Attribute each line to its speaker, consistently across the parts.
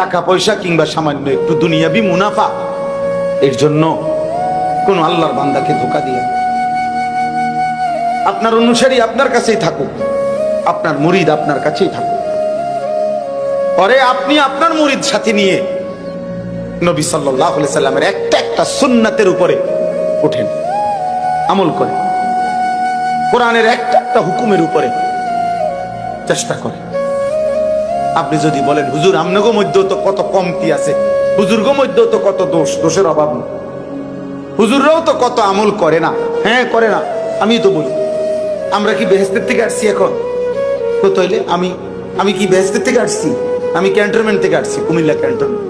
Speaker 1: টাকা পয়সা কিংবা সামান্য একটু দুনিয়াবি মুনাফা, এর জন্য কোন আল্লাহর বান্দাকে ধোকা দিয়ে। আপনার অনুসারী আপনার কাছেই থাকুক, আপনার মুরিদ আপনার কাছেই থাকুক। পরে আপনি আপনার মুরিদ সাথে নিয়ে নবী সাল্লাহ সাল্লামের একটা একটা সুন্নাতের উপরে ওঠেন আমল করে কোরআনের একটা একটা হুকুমের উপরে চেষ্টা করে আপনি যদি বলেন, হুজুর আমনগো মধ্যেও তো কত কমতি আছে। হুজুরগো মধ্যেও তো কত দোষ, দোষের অভাব নেই। হুজুররাও তো কত আমল করে না। হ্যাঁ করে না। আমি তো বলি, আমরা কি বেহেস্তের থেকে আসছি এখন? তো তাইলে আমি আমি কি বেহেস্তের থেকে আসছি? আমি ক্যান্টনমেন্ট থেকে আসছি, কুমিল্লা ক্যান্টনমেন্ট।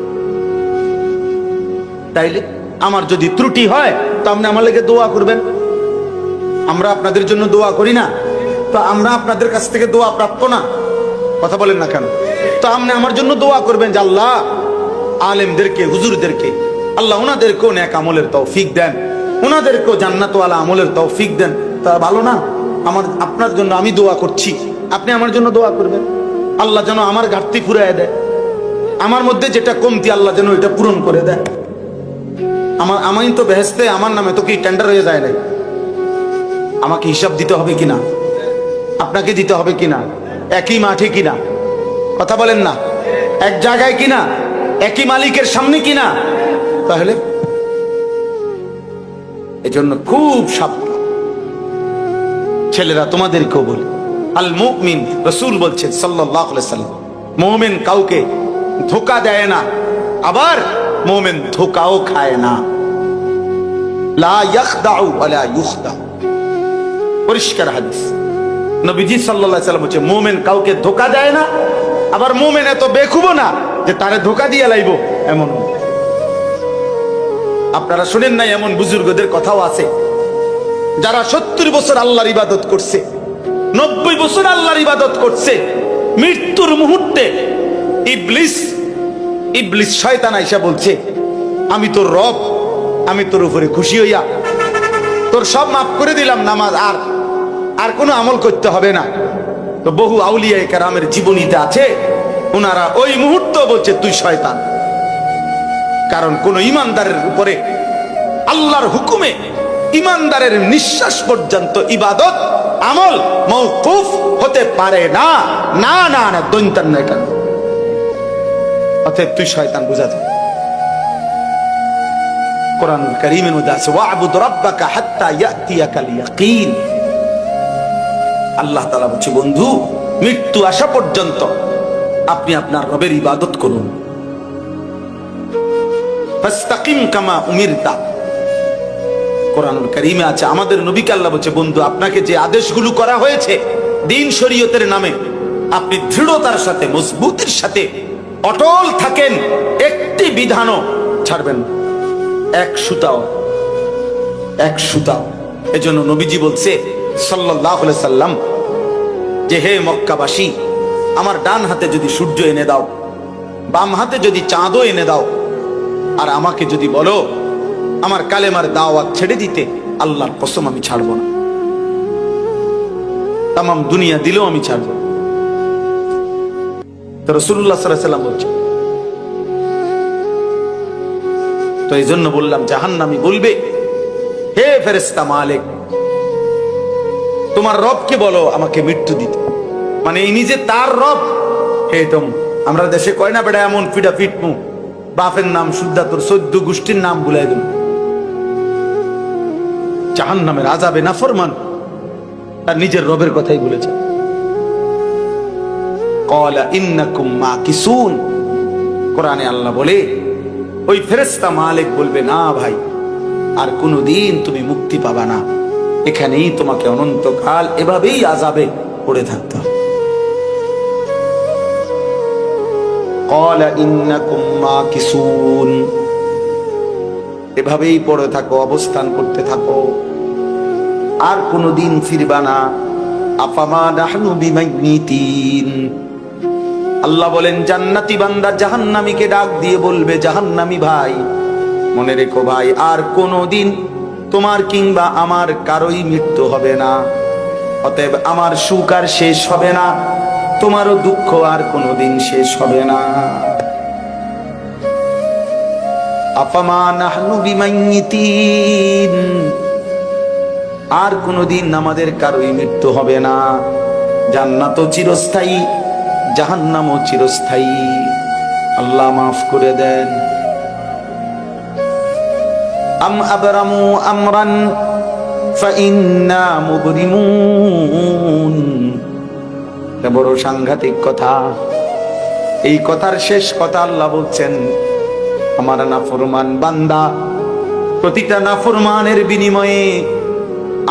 Speaker 1: তাইলে আমার যদি ত্রুটি হয়, তো আপনি আমার লেগে দোয়া করবেন। আমরা আপনাদের জন্য দোয়া করি না। তো আমরা আপনাদের কাছ থেকে দোয়া প্রাপ্ত না। কথা বলেন না কেন? তো আপনি আমার জন্য দোয়া করবেন যে আল্লাহ, আলেমদেরকে, হুজুরদেরকে, আল্লাহ ওনাদেরকেও ন্যাক আমলের তৌফিক দেন। ওনাদেরকেও জান্নাতওয়ালা আমলের তৌফিক দেন। তা ভালো না? আমার, আপনার জন্য আমি দোয়া করছি। আপনি আমার জন্য দোয়া করবেন? আল্লাহ যেন আমার ঘাটতি ফুরায় দেয়। আমার মধ্যে যেটা কমতি আল্লাহ যেন এটা পূরণ করে দেয়। আমার আমি তো বেহেস্তে আমার নামে তো কি টেন্ডার হয়ে যায় না আমাকে হিসাব দিতে হবে কিনা? আপনাকে দিতে হবে কিনা? একই মাঠে কিনা? কথা বলেন না। এক জায়গায় কিনা? একই মালিকের সামনে কিনা? তাহলে? এজন্য খুব সাবধান। ছেলেরা, তোমাদেরকেও বলি, আল মুমিন রসুল বলছেন আলাইহি সাল্লাম, মুমিন কাউকে ধোকা দেয় না, আবার মুমিন ধোকাও খায় না। লা পরিষ্কার হাদিস। নবীজি আলাইহি সাল্লাম বলছে, মোমেন কাউকে ধোকা দেয় না, আবার মোমেন এত বেকুবো না যে তারে ধোকা দিয়ে লাইব। এমন। আপনারা শুনেন নাই এমন বুজুর্গদের কথাও আছে। যারা সত্তর বছর আল্লাহর ইবাদত করছে, নব্বই বছর আল্লাহর ইবাদত করছে, মৃত্যুর মুহূর্তে ইবলিস ইবলিস শয়তান আইসা বলছে, আমি তোর রব, আমি তোর উপরে খুশি হইয়া, তোর সব মাফ করে দিলাম নামাজ, আর আর কোনো আমল করতে হবে না। তো বহু আউলিয়া কারামের জীবনীতে আছে, ওনারা ওই মুহূর্ত বলছে, তুই শয়তান। কারণ কোন ইমানদারের উপরে আল্লাহর হুকুমে ইমানদারের নিঃশ্বাস পর্যন্ত ইবাদত, আমল মৌকুফ হতে পারে না। না না না, দৈন্তান না এটা। অতএব তুই শয়তান, বুঝা যায় কোরআন করিমের মধ্যে আছে, ওয়াবুদ রাব্বাকা হাত্তা ইয়াতিয়াকাল ইয়াকিন। আল্লাহ তাআলা বলছে, বন্ধু, মৃত্যু আসা পর্যন্ত আপনি আপনার রবের ইবাদত করুন। দৃঢ়তার সাথে, মজবুতির সাথে অটল থাকেন, একটি বিধানও ছাড়বেন এক সুতাও এক সুতাও। এজন্য নবীজি বলছে আলাইহি সাল্লাম যে হে মক্কাবাসী, আমার ডান হাতে যদি সূর্য এনে দাও, বাম হাতে যদি চাঁদও এনে দাও, আর আমাকে যদি বলো, আমার কালেমার দাওয়াত ছেড়ে দিতে আল্লাহর কসম আমি ছাড়বো না তাম দুনিয়া দিলেও আমি ছাড়বো। তো রসুল্লাহ সাল্লাম তো এই জন্য বললাম, জাহান্নামি বলবে, হে ফেরেস্তা মালিক তোমার রবকে বলো আমাকে মৃত্যু দিতে। মানে ইনি যে তার রব। হে তোম, আমরা দেশে কয় না বেড়া এমন পিডা পিটমু। বাপের নাম শুদ্ধা তোর সদ্য গোষ্ঠীর নাম ভুলাই দেব। জাহান নামের আজাবে না ফরমান তার নিজের রবের কথাই বলেছে। কলা ইন্নাকুম মা কিসুন কোরআনে আল্লাহ বলে, ওই ফেরেস্তা মালিক বলবে, না ভাই, আর কোনোদিন তুমি মুক্তি পাবা না। এখানেই তোমাকে অনন্তকাল এভাবেই আজাবে পড়ে থাকতে এভাবেই পড়ে থাকো, অবস্থান করতে থাকো। আর কোনোদিন ফিরবা না। আপামা নাহনু বিমাইনীতিন আল্লাহ বলেন, জান্নাতি বান্দা জাহান্নামীকে ডাক দিয়ে বলবে, জাহান্নামী ভাই, মনে রেখো ভাই, আর কোনোদিন তোমার কিংবা আমার কারোই মৃত্যু হবে না। অতএব আমার সুখ আর শেষ হবে না, তোমারও দুঃখ আর কোনোদিন শেষ হবে না। আর কোনোদিন আমাদের কারোই মৃত্যু হবে না। জান্নাতও চিরস্থায়ী, জাহান্নামও চিরস্থায়ী। আল্লাহ মাফ করে দেন। আম আবরামু আমরান ফাইন্না মুবরিমুন বড় সাংঘাতিক কথা। এই কথার শেষ কথা আল্লাহ বলছেন, আমার নাফরমান বান্দা, প্রতিটা নাফরমানের বিনিময়ে,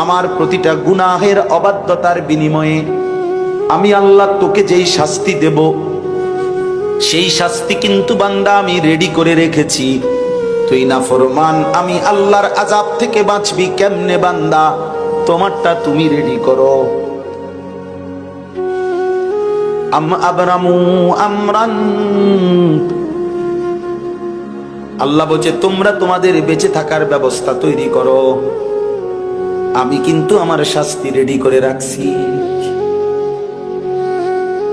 Speaker 1: আমার প্রতিটা গুনাহের অবাধ্যতার বিনিময়ে, আমি আল্লাহ তোকে যেই শাস্তি দেব, সেই শাস্তি কিন্তু বান্দা আমি রেডি করে রেখেছি। তুই না ফরমান, আমি আল্লাহর আজাব থেকে বাঁচবি কেমনে বান্দা? তোমারটা তুমি রেডি করো। আমরান। আল্লাহ বলছে, তোমরা তোমাদের বেঁচে থাকার ব্যবস্থা তৈরি করো। আমি কিন্তু আমার শাস্তি রেডি করে রাখছি।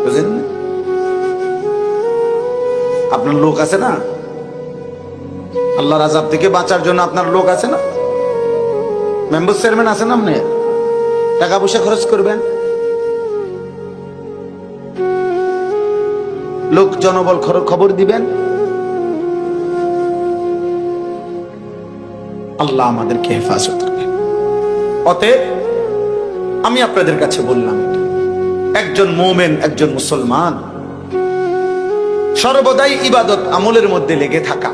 Speaker 1: বুঝলেন? আপনার লোক আছে না? আল্লাহর আজাব থেকে বাঁচার জন্য আপনার লোক আছে না? মেম্বার চেয়ারম্যান আছেন আপনি? টাকা পয়সা খরচ করবেন? লোক জনবল খবর দিবেন? আল্লাহ আমাদেরকে হেফাজত করবে অতএব, আমি আপনাদের কাছে বললাম, একজন মোমেন, একজন মুসলমান, সর্বদাই ইবাদত আমলের মধ্যে লেগে থাকা।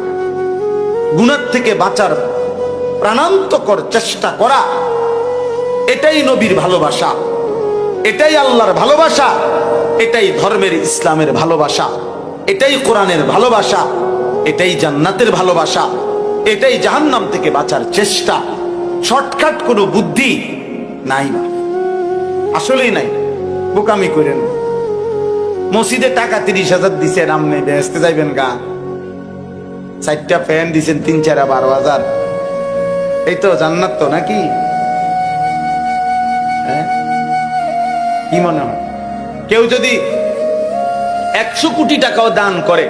Speaker 1: গুণার থেকে বাঁচার প্রাণান্তকর চেষ্টা করা, এটাই নবীর ভালোবাসা। এটাই আল্লাহর ভালোবাসা, এটাই ধর্মের ইসলামের ভালোবাসা। এটাই কোরআনের ভালোবাসা, এটাই জান্নাতের ভালোবাসা। এটাই জাহান্নাম থেকে বাঁচার চেষ্টা। শর্টকাট কোনো বুদ্ধি নাই বা আসলেই নাই। বোকামি করেন। মসজিদে টাকা তিরিশ হাজার দিছেন আপনি বেহেস্তে যাইবেন গা। চারটা ফ্যান দিছেন তিন চার বারো হাজার। এই তো জান্নাত তো নাকি? হ্যাঁ? কি মনে হয়? কেউ যদি একশো কোটি টাকাও দান করে,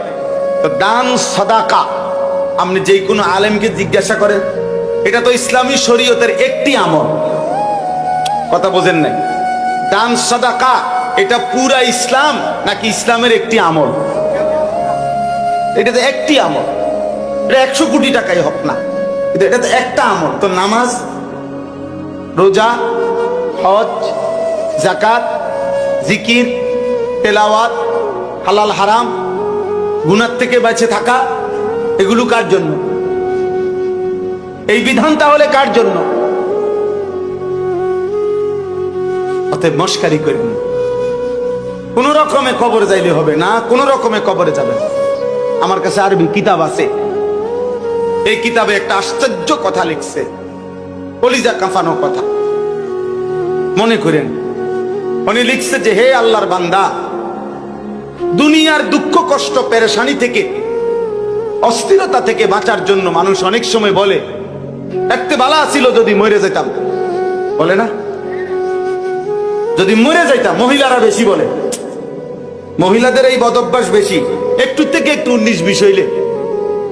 Speaker 1: তো দান সদাকা। আপনি যে কোনো আলেমকে জিজ্ঞাসা করেন, এটা তো ইসলামী শরীয়তের একটি আমল। কথা বোঝেন নাই? দান সদাকা, এটা পুরা ইসলাম নাকি ইসলামের একটি আমল? এটা তো একটি আমল। এটা একশো কোটি টাকাই হোক না। কিন্তু এটা তো একটা আমল, তো নামাজ, রোজা, হজ জাকাত জিকির, তেলাওয়াত, হালাল হারাম, গুনার থেকে বেঁচে থাকা, এগুলো কার জন্য? এই বিধান তাহলে কার জন্য? মস্কারি করেন কোন রকমে কবর যাইলে হবে না, কোন রকমে কবরে যাবে আমার কাছে আরবি কিতাব আছে। এই কিতাবে একটা আশ্চর্য কথা লিখছে। কলিজা কাঁপানো কথা। মনে করেন, উনি লিখছে যে, হে আল্লাহর বান্দা, দুনিয়ার দুঃখ, কষ্ট, পেরেশানি থেকে, অস্থিরতা থেকে বাঁচার জন্য মানুষ অনেক সময় বলে একতে বালা ছিল যদি মরে যেতাম। বলে না? যদি মরে যাইতাম, মহিলারা বেশি বলে। মহিলাদের এই বদভ্যাস বেশি। একটু থেকে একটু উনিশ বিশ হইলে।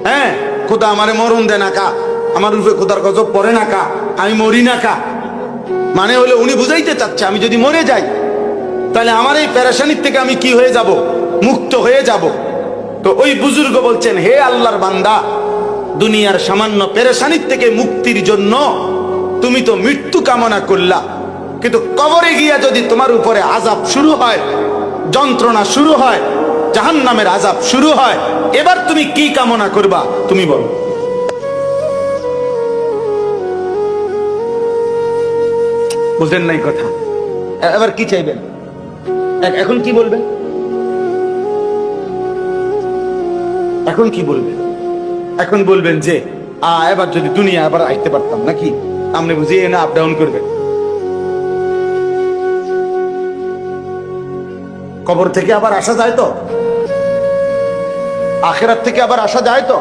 Speaker 1: হ্যাঁ খোদা আমারে মরণ দে না কা। আমার রূপে খোদার গজব পড়ে না কা। আমি মরি না কা। মানে হলে উনি বুঝাইতে চাচ্ছে, আমি যদি মরে যাই, তাহলে আমার এই প্যারাসানির থেকে আমি কি হয়ে যাব? মুক্ত হয়ে যাব। তো ওই বুজুর্গ বলছেন, হে আল্লাহর বান্দা, দুনিয়ার সামান্য পেরেশানির থেকে মুক্তির জন্য তুমি তো মৃত্যু কামনা করলা। কিন্তু কবরে গিয়া যদি তোমার উপরে আজাব শুরু হয়, যন্ত্রণা শুরু হয় জাহান নামের আজাব শুরু হয়। এবার তুমি কি কামনা করবা তুমি বলো। বুঝলেন নাই কথা? এবার কি চাইবেন? এখন কি বলবেন? এখন কি বলবেন? এখন বলবেন যে আ এবার যদি দুনিয়া আবার আইতে পারতাম নাকি? আপনি বুঝিয়ে না আপ ডাউন করবেন। কবর থেকে আবার আসা যায় তো? আখেরাত থেকে আবার আসা যায় তো?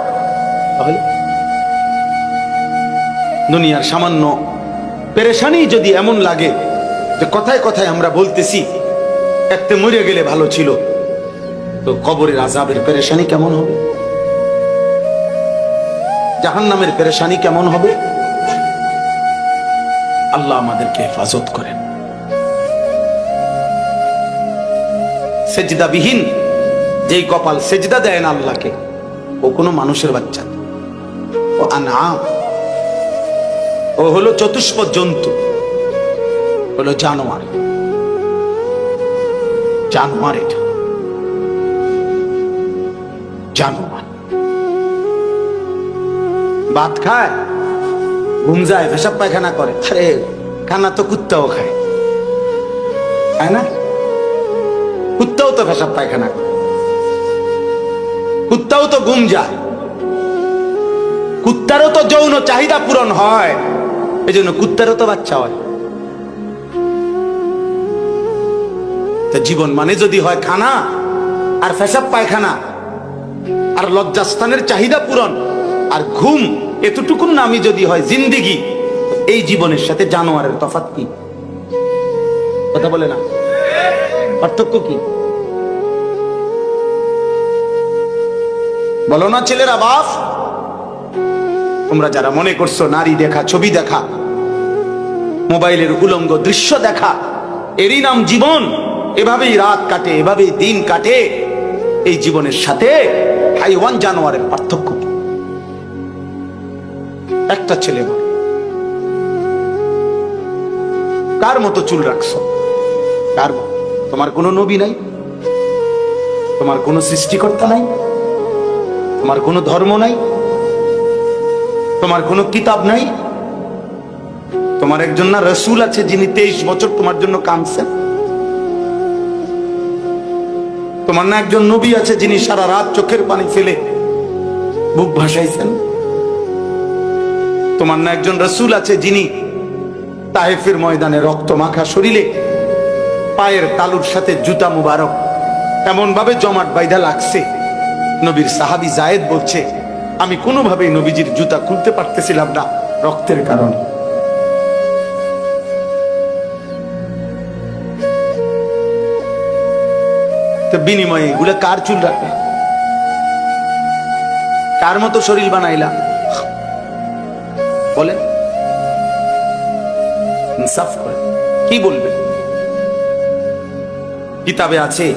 Speaker 1: দুনিয়ার সামান্য পেরেশানি যদি এমন লাগে যে কথায় কথায় আমরা বলতেছি, একতে মরে গেলে ভালো ছিল, তো কবরের আজাবের পেরেশানি কেমন হবে? জাহান্নামের পেরেশানি কেমন হবে? আল্লাহ আমাদেরকে হেফাজত করেন। সেজদাবিহীন। যেই কপাল সেজদা দেয় না আল্লাহকে, ও কোনো মানুষের বাচ্চা। ও আনাম ও হলো চতুষ্প জন্তু। হলো জানোয়ার। জানোয়ার এটা। জানোয়ার। ভাত খায়, ঘুম যায়, পেশাব পায়খানা করে। আরে, খানা তো কুত্তাও খায়। খায় না? তো পেশাব পায়খানা কুত্তাও তো ঘুম যায়। কুত্তারও তো যৌন চাহিদা পূরণ হয়। এই জন্য কুত্তারও তো বাচ্চা হয়। তা জীবন মানে যদি হয় খানা আর পেশাব পায়খানা, আর লজ্জাস্থানের চাহিদা পূরণ, আর ঘুম, এতটুকুন নামই যদি হয় জিন্দিগি, এই জীবনের সাথে জানোয়ারের তফাৎ কি? কথা বলে না? পার্থক্য কি? বলো না, ছেলেরা, বাপ। তোমরা যারা মনে করছ নারী দেখা, ছবি দেখা, মোবাইলের উলঙ্গ দৃশ্য দেখা, এরই নাম জীবন। এভাবেই রাত কাটে, এভাবেই দিন কাটে। এই জীবনের সাথে হাইওয়ান জানোয়ারের পার্থক্য একটা ছেলে কার মতো চুল রাখছো? কার তোমার কোনো নবী নাই? তোমার কোনো সৃষ্টিকর্তা নাই? তোমার কোনো ধর্ম নাই, তোমার কোনো কিতাব নাই। তোমার একজন না রসুল আছে যিনি তেইশ বছর তোমার জন্য কাঁদছেন। তোমার না একজন নবী আছে যিনি সারা রাত চোখের পানি ফেলে বুক ভাসাইছেন। তোমার না একজন রসুল আছে যিনি তাহেফের ময়দানে রক্ত মাখা শরীরে পায়ের তালুর সাথে জুতা মুবারক এমন ভাবে জমাট বাইধা লাগছে। নবীর সাহাবি জায়েদ বলছে, আমি কোনোভাবেই নবীজির জুতা খুলতে পারতেছিলাম না রক্তের কারণে। বিনিময়ে এগুলো কার চুল রাখবে? কার মতো শরীর বানাইলা? বলে কি বলবে? কিতাবে আছে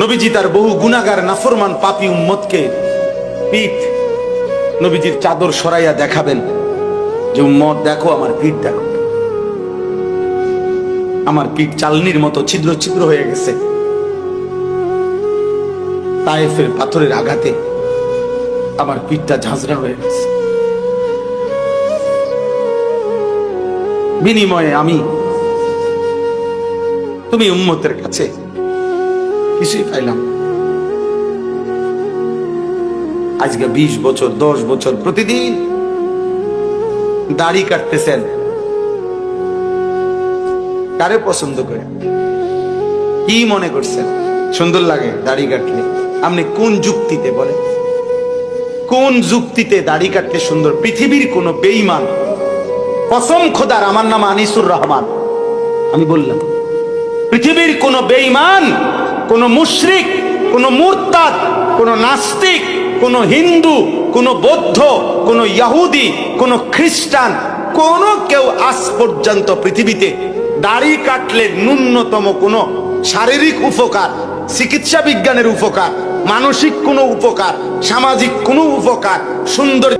Speaker 1: নবীজি তার বহু গুনাগার নাফরমান পাপি উম্মতকে পিঠ নবীজির চাদর সরাইয়া দেখাবেন যে, উম্মত, দেখো আমার পিঠ, দেখো। আমার পিঠ চালনির মতো ছিদ্র ছিদ্র হয়ে গেছে। তায়েফের পাথরের আঘাতে আমার পিঠটা ঝাঁঝরা হয়ে গেছে। বিনিময়ে আমি, তুমি উম্মতের কাছে কিছুই পাইলাম আজকে বিশ বছর, দশ বছর প্রতিদিন দাড়ি কাটতেছেন। কারে পছন্দ করে? কি মনে করছেন? সুন্দর লাগে দাড়ি কাটলে। আপনি কোন যুক্তিতে বলে কোন যুক্তিতে দাড়ি কাটতে সুন্দর? পৃথিবীর কোন বেইমান কসম খোদার, আমার নাম আনিসুর রহমান। আমি বললাম, পৃথিবীর কোন বেইমান কোন মুশরিক, কোন মুরতাদ, কোন নাস্তিক, কোন হিন্দু, কোন বৌদ্ধ, কোন ইয়াহুদি, কোন খ্রিস্টান, কোন কেউ আজ পর্যন্ত পৃথিবীতে দাড়ি কাটলে ন্যূনতম কোন শারীরিক উপকার, চিকিৎসা বিজ্ঞানের উপকার, মানসিক কোনো উপকার, সামাজিক কোনো উপকার, সুন্দর